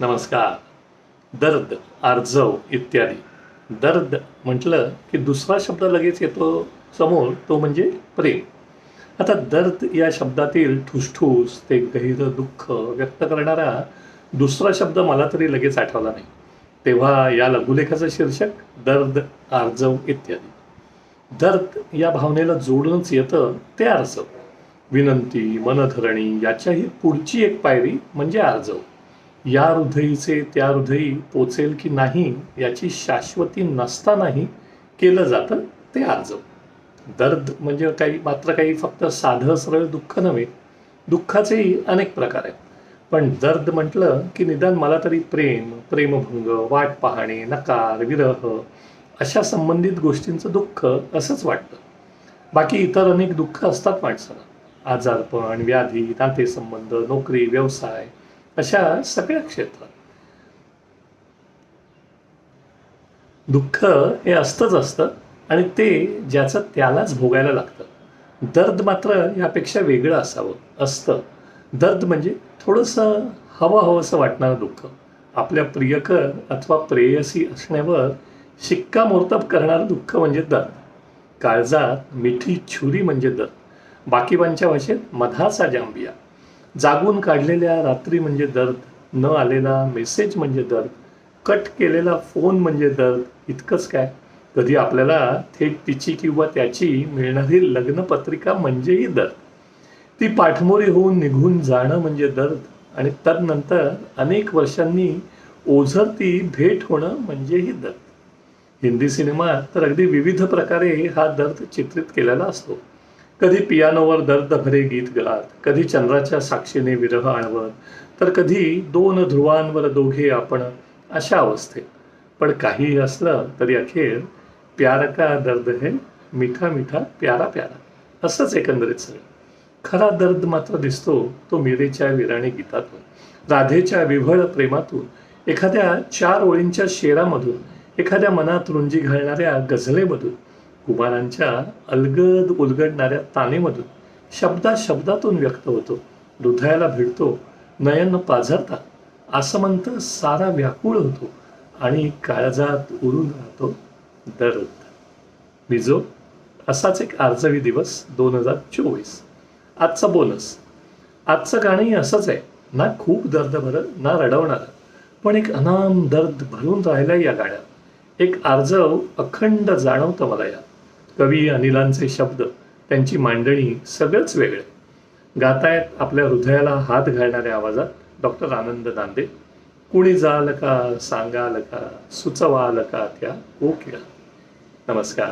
नमस्कार. दर्द आर्जव इत्यादी. दर्द म्हटलं की दुसरा शब्द लगेच येतो समोर तो म्हणजे प्रेम. आता दर्द या शब्दातील ठुसठूस ते गहिर दुःख व्यक्त करणारा दुसरा शब्द मला तरी लगेच आठवला नाही. तेव्हा या लघुलेखाचं शीर्षक दर्द आर्जव इत्यादी. दर्द या भावनेला जोडूनच येतं ते आर्जव. विनंती मनधरणी याच्याही पुढची एक पायरी म्हणजे आर्जव. या हृदयीचे त्या हृदयी पोचेल की नाही याची शाश्वती नसतानाही केलं जातं ते आर्जव. दर्द म्हणजे काही मात्र काही फक्त साधं सरळ दुःख नव्हे दुःखाचेही अनेक प्रकार आहेत. पण दर्द म्हटलं की निदान मला तरी प्रेम प्रेमभंग वाट पाहणे नकार विरह अशा संबंधित गोष्टींचं दुःख असंच वाटतं. बाकी इतर अनेक दुःख असतात माणसाला. आजारपण व्याधी नातेसंबंध नोकरी व्यवसाय अशा सगळ्या क्षेत्रात. दुःख हे असतंच असतं आणि ते ज्याचं त्यालाच भोगायला लागतं. दर्द मात्र यापेक्षा वेगळं असावं असतं. दर्द म्हणजे थोडंसं हवं हवंसं वाटणारं दुःख. आपल्या प्रियकर अथवा प्रेयसी असण्यावर शिक्कामोर्तब करणारं दुःख म्हणजे दर्द. काळजात मिठी छुरी म्हणजे दर्द. बाकीबांच्या भाषेत मधाचा जांबिया जागून काढलेल्या रात्री म्हणजे दर्द न आलेला मेसेज म्हणजे दर्द कट केलेला फोन म्हणजे दर्द इतकंच काय? कधी आपल्याला थेट तिची किंवा त्याची मिळणारी लग्नपत्रिका म्हणजेही दर्द. ती पाठमोरी होऊन निघून जाणं म्हणजे दर्द आणि तदनंतर अनेक वर्षांनी ओझर ती भेट होणं म्हणजेही दर्द. हिंदी सिनेमात तर अगदी विविध प्रकारे हा दर्द चित्रित केलेला असतो. कधी पियानोवर दर्द भरे गीत गात कधी चंद्राच्या साक्षीने विरह आणवत तर कधी दोन ध्रुवांवर दोघे आपण अशा अवस्थेत. पण काही असलं तरी अखेर प्यार का दर्द है मिठा मिठा प्यारा प्यारा असंच एकंदरीत सगळं. खरा दर्द मात्र दिसतो तो मिरेच्या विराणी गीतातून राधेच्या विव्हळ प्रेमातून एखाद्या चार ओळींच्या शेरामधून एखाद्या मनात रुंजी घालणाऱ्या गझलेमधून कुमारांच्या अलगद उलगडणाऱ्या तानेमधून शब्दा शब्दातून व्यक्त होतो. हृदयाला भिडतो नयन पाझरता आसमंत सारा व्याकुळ होतो आणि काळजात उरून राहतो दर्द. मिजो असाच एक आर्जवी दिवस दोन हजार चोवीस. आजचा बोनस. आजचं गाणंही असंच आहे. ना खूप दर्द भरत ना रडवणारं पण एक अनाम दर्द भरून राहिलं या गाण्यात. एक आर्जव अखंड जाणवतं मला यात. कवी अनिलांचे शब्द त्यांची मांडणी सगळंच वेगळे. गातायत आपल्या हृदयाला हात घालणाऱ्या आवाजात डॉक्टर आनंद दांदे कुणी जाल का सांगाल का सुचवाल का त्या ओकिळा नमस्कार.